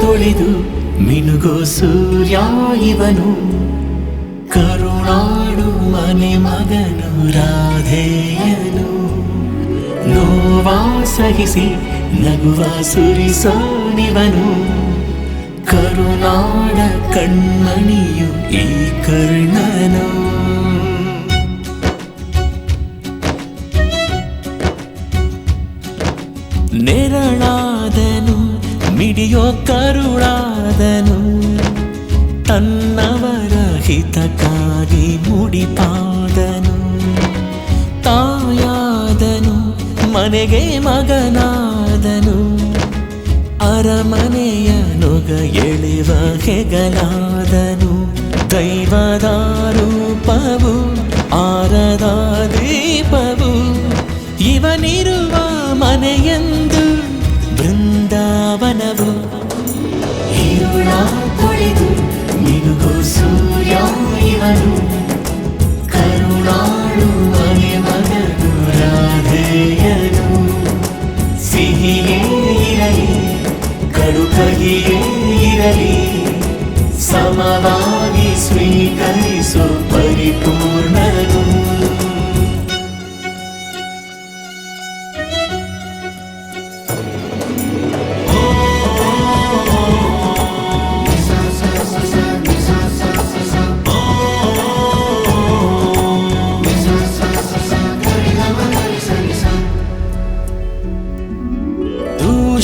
ತೊಳೆದು ಮಿನುಗೋ ಸೂರ್ಯ ಇವನು. ಕರುಣಾಡು ಮನೆ ಮಗನು ರಾಧೆಯನು. ನೋವಾ ಸಹಿಸಿ ನಗುವ ಸುರಿಸೋನಿವನು ಕರುಣಾಡ ಕಣ್ಮಣಿಯು ಈ ಕರ್ಣನು. ನೆರಳಾದನು ಮಿಡಿಯೋ ಕರುಳಾದನು ತನ್ನವರ ಹಿತಕ್ಕಾಗಿ ಮುಡಿಪಾದನು. ತಾಯಾದನು, ಮನೆಗೆ ಮಗನಾದನು. ಅರಮನೆಯ ನುಗ ಎಳೆವ ಹೆಗಲಾದನು. ದೈವದ ರೂಪವು ಆರದ ಕಡು ಕಹಿಯೇ ಇರಲಿ ಸಮವಾಗಿ ಸ್ವೀಕರಿಸು ಪರಿಪೂರ್ಣನು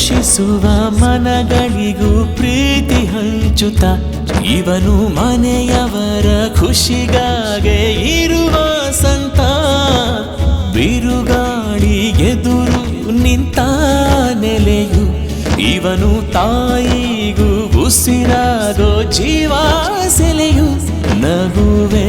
ದೂಷಿಸುವ ಮನಗಳಿಗೂ ಪ್ರೀತಿ ಹಂಚುತ್ತ, ಇವನು ಮನೆಯವರ ಖುಷಿಗಾಗೆ ಇರುವ ಸಂತ. ಬಿರುಗಾಳಿ ಎದುರು ನಿಂತ ನೆಲೆಯು, ಇವನು ತಾಯಿಗೂ ಉಸಿರಾಗೋ ಜೀವ ಸೆಲೆಯು, ನಗುವೆ